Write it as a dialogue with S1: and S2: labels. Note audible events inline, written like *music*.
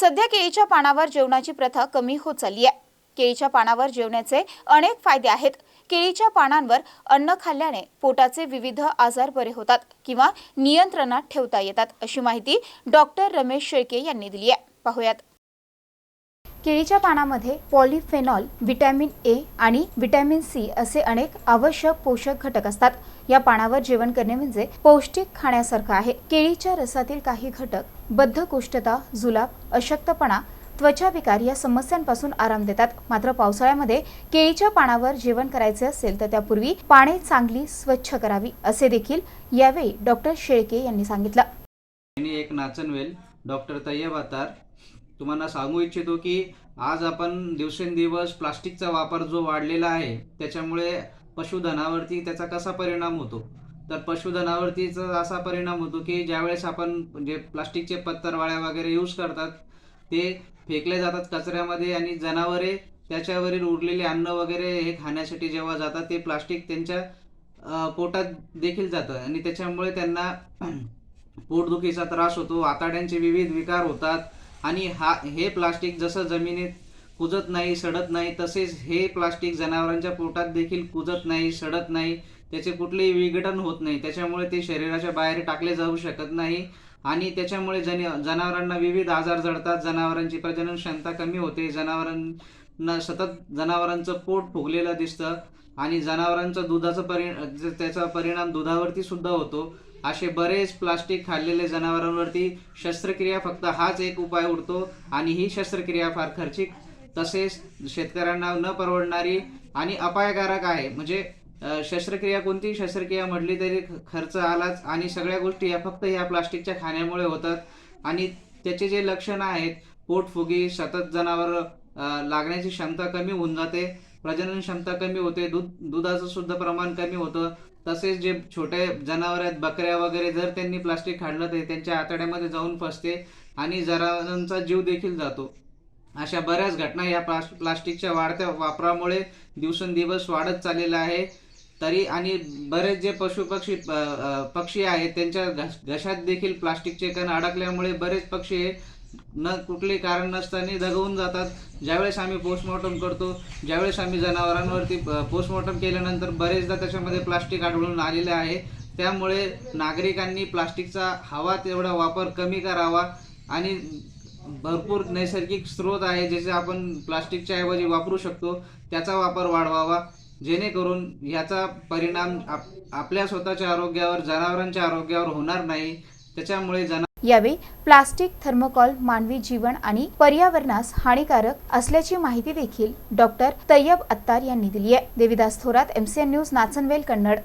S1: सध्या केळीच्या पानावर जेवणाची प्रथा कमी होत चालली आहे. केळीच्या पानावर जेवण्याचे अनेक फायदे आहेत. केळीच्या पानांवर अन्न खाल्ल्याने पोटाचे विविध आजार बरे होतात किंवा नियंत्रणात ठेवता येतात अशी माहिती डॉक्टर रमेश शेळके यांनी दिली आहे. पाहुयात. केळीच्या पानामध्ये पॉलिफेनॉल व्हिटॅमिन ए आणि व्हिटॅमिन सी असे अनेक आवश्यक पोषक घटक असतात. या पानावर जेवण करणे म्हणजे पौष्टिक खाण्यासारखं आहे. केळीच्या रसातील काही घटक बद्धकोष्ठता जुलाब अशक्तपणा त्वचा विकार या समस्यांपासून आराम देतात. मात्र पावसाळ्यामध्ये केळीच्या पानावर जेवण करायचे असेल तर त्यापूर्वी पाने चांगली स्वच्छ करावी असे देखील यावेळी डॉक्टर शेळके यांनी सांगितलं.
S2: एक नाचनवेल डॉक्टर तय्यब तुम्हाला सांगू इच्छितो की आज आपण दिवसेंदिवस प्लास्टिकचा वापर जो वाढलेला आहे त्याच्यामुळे पशुधनावरती त्याचा कसा परिणाम होतो? तर पशुधनावरतीचा असा परिणाम होतो की ज्यावेळेस आपण जे प्लास्टिकचे पत्तरवाळ्या वगैरे यूज करतात ते फेकले जातात कचऱ्यामध्ये आणि जनावरे त्याच्यावरील उरलेले अन्न वगैरे हे खाण्यासाठी जेव्हा जातात ते प्लास्टिक त्यांच्या पोटात देखील जातं आणि त्याच्यामुळे त्यांना *clears throat* पोटदुखीचा त्रास होतो आताड्यांचे विविध विकार होतात आणि हा हे प्लास्टिक जसं जमिनीत कुजत नाही सडत नाही तसेच हे प्लास्टिक जनावरांच्या पोटात देखील कुजत नाही सडत नाही त्याचे कुठलेही विघटन होत नाही. त्याच्यामुळे ते शरीराच्या बाहेर टाकले जाऊ शकत नाही आणि त्याच्यामुळे जन जनावरांना विविध आजार जडतात. जनावरांची प्रजनन क्षमता कमी होते. जनावरांना सतत जनावरांचं पोट फुगलेलं दिसतं आणि जनावरांचं दुधाचं परि त्याचा परिणाम दुधावरती सुद्धा होतो. असे बरेच प्लास्टिक खाल्लेले जनावरांवरती शस्त्रक्रिया फक्त हाच एक उपाय उरतो आणि ही शस्त्रक्रिया फार खर्चिक. तसेच शेतकऱ्यांना न परवडणारी आणि अपायकारक आहे. म्हणजे शस्त्रक्रिया कोणतीही शस्त्रक्रिया म्हटली तरी खर्च आलाच आणि सगळ्या गोष्टी या फक्त ह्या प्लास्टिकच्या खाण्यामुळे होतात. आणि त्याचे जे लक्षणं आहेत पोटफुगी सतत जनावर लागण्याची क्षमता कमी होऊन जाते प्रजनन क्षमता कमी होते दूध दुधाचं सुद्धा प्रमाण कमी होतं. तसेच जे छोटे जनावर आहेत बकऱ्या वगैरे जर त्यांनी प्लास्टिक खाल्लं तर त्यांच्या आतड्यामध्ये जाऊन फसते आणि जनावरांचा जीव देखील जातो. अशा बऱ्याच घटना या प्लास प्लास्टिकच्या वाढत्या वापरामुळे दिवसेंदिवस वाढत चाललेला आहे. तरी आणि बरेच जे पशुपक्षी पक्षी प- पक्षी आहेत त्यांच्या घशात देखील प्लास्टिकचे कण अडकल्यामुळे बरेच पक्षी न कुठले कारण नसताना दगवून जातात. ज्यावेळेस आम्ही पोस्टमॉर्टम करतो ज्यावेळेस आम्ही जनावरांवरती पोस्टमॉर्टम केल्यानंतर बरेचदा त्याच्यामध्ये प्लास्टिक आढळून आलेले आहे. त्यामुळे नागरिकांनी प्लास्टिकचा हवा तेवढा वापर कमी करावा आणि भरपूर नैसर्गिक स्रोत आहे ज्याचे आपण प्लास्टिकच्या ऐवजी वापरू शकतो त्याचा वापर वाढवावा. जेणेकरून ह्याचा परिणाम आप आपल्या स्वतःच्या आरोग्यावर जनावरांच्या आरोग्यावर होणार नाही. त्याच्यामुळे जना
S1: यावेळी प्लास्टिक थर्मोकॉल मानवी जीवन आणि पर्यावरणास हानिकारक असल्याची माहिती देखील डॉक्टर तय्यब अत्तार यांनी दिली आहे. Devidas Thorat MCN news Nachanvel Kannad.